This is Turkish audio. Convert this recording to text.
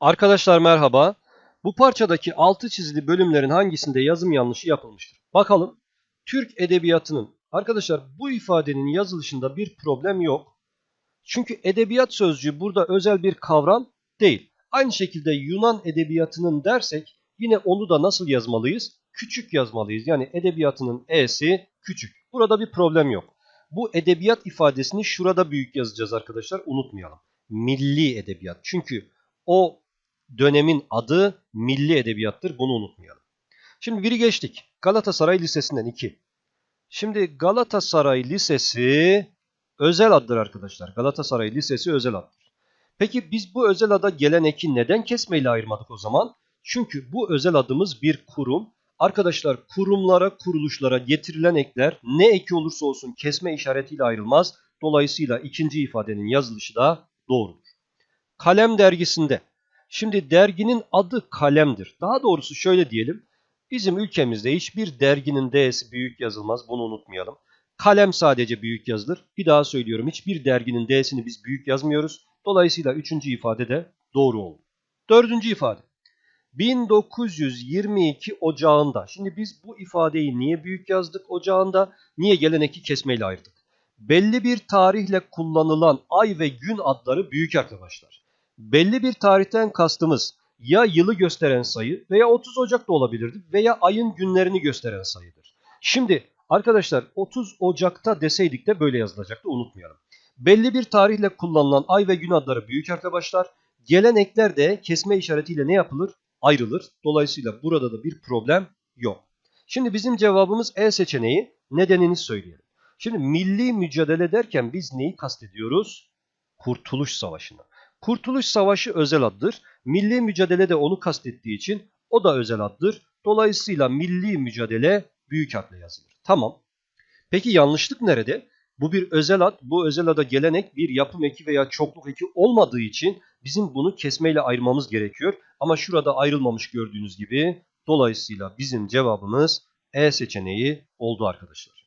Arkadaşlar merhaba. Bu parçadaki altı çizili bölümlerin hangisinde yazım yanlışı yapılmıştır? Bakalım. Türk Edebiyatı'nın arkadaşlar bu ifadenin yazılışında bir problem yok. Çünkü edebiyat sözcüğü burada özel bir kavram değil. Aynı şekilde Yunan Edebiyatı'nın dersek yine onu da nasıl yazmalıyız? Küçük yazmalıyız. Yani edebiyatının e'si küçük. Burada bir problem yok. Bu edebiyat ifadesini şurada büyük yazacağız arkadaşlar. Unutmayalım. Milli edebiyat. Çünkü o dönemin adı milli edebiyattır. Bunu unutmayalım. Şimdi biri geçtik. Galatasaray Lisesi'nden 2. Şimdi Galatasaray Lisesi özel addır arkadaşlar. Galatasaray Lisesi özel addır. Peki biz bu özel ada gelen eki neden kesmeyle ayırmadık o zaman? Çünkü bu özel adımız bir kurum. Arkadaşlar kurumlara, kuruluşlara getirilen ekler ne eki olursa olsun kesme işaretiyle ayrılmaz. Dolayısıyla ikinci ifadenin yazılışı da doğrudur. Kalem dergisinde. Şimdi derginin adı kalemdir. Daha doğrusu şöyle diyelim. Bizim ülkemizde hiçbir derginin D'si büyük yazılmaz. Bunu unutmayalım. Kalem sadece büyük yazılır. Bir daha söylüyorum. Hiçbir derginin D'sini biz büyük yazmıyoruz. Dolayısıyla üçüncü ifade de doğru oldu. Dördüncü ifade. 1922 Ocağında. Şimdi biz bu ifadeyi niye büyük yazdık ocağında? Niye geleneki kesmeyle ayırdık? Belli bir tarihle kullanılan ay ve gün adları büyük arkadaşlar. Belli bir tarihten kastımız ya yılı gösteren sayı veya 30 Ocak da olabilirdi veya ayın günlerini gösteren sayıdır. Şimdi arkadaşlar 30 Ocak'ta deseydik de böyle yazılacaktı unutmayalım. Belli bir tarihle kullanılan ay ve gün adları büyük arkadaşlar. Gelen ekler de kesme işaretiyle ne yapılır? Ayrılır. Dolayısıyla burada da bir problem yok. Şimdi bizim cevabımız E seçeneği. Nedenini söyleyelim. Şimdi milli mücadele derken biz neyi kastediyoruz? Kurtuluş Savaşı'nı. Kurtuluş Savaşı özel addır. Milli mücadele de onu kastettiği için o da özel addır. Dolayısıyla milli mücadele büyük harfle yazılır. Tamam. Peki yanlışlık nerede? Bu bir özel ad. Bu özel ada gelenek bir yapım eki veya çokluk eki olmadığı için bizim bunu kesmeyle ayırmamız gerekiyor. Ama şurada ayrılmamış gördüğünüz gibi. Dolayısıyla bizim cevabımız E seçeneği oldu arkadaşlar.